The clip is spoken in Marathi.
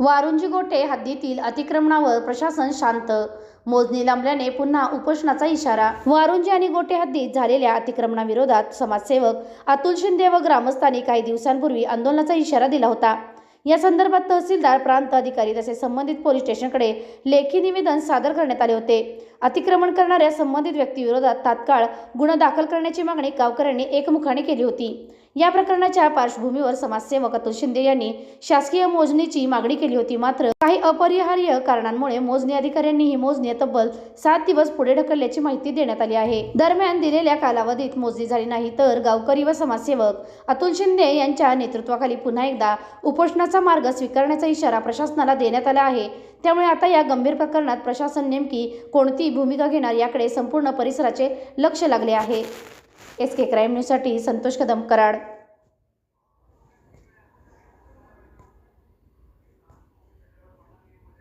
वारुंजी गोटे हद्दीतील अतिक्रमणावर प्रशासन शांत. मोजणी लांबल्याने पुन्हा उपोषणाचा इशारा. वारुंजी आणि गोटे हद्दीत झालेल्या अतिक्रमणाविरोधात समाजसेवक अतुल शिंदे व ग्रामस्थांनी काही दिवसांपूर्वी आंदोलनाचा इशारा दिला होता. या संदर्भात तहसीलदार प्रांत अधिकारी तसेच संबंधित पोलीस स्टेशनकडे लेखी निवेदन सादर करण्यात आले होते. अतिक्रमण करणाऱ्या संबंधित व्यक्तीविरोधात तात्काळ गुन्हा दाखल करण्याची मागणी गावकऱ्यांनी एकमुखाने केली होती. या प्रकरणाच्या पार्श्वभूमीवर समाजसेवक अतुल शिंदे यांनी शासकीय मोजणीची मागणी केली होती. मात्र काही अपरिहार्य कारणांमुळे मोजणी अधिकाऱ्यांनी ही मोजणी तब्बल सात दिवस पुढे ढकलल्याची माहिती देण्यात आली आहे. दरम्यान दिलेल्या कालावधीत मोजणी झाली नाही तर गावकरी व समाजसेवक अतुल शिंदे यांच्या नेतृत्वाखाली पुन्हा एकदा उपोषणाचा मार्ग स्वीकारण्याचा इशारा प्रशासनाला देण्यात आला आहे. त्यामुळे आता या गंभीर प्रकरणात प्रशासन नेमकी कोणती भूमिका घेणार याकडे संपूर्ण परिसराचे लक्ष लागले आहे. एस के क्राईम न्यूजसाठी संतोष कदम कराड.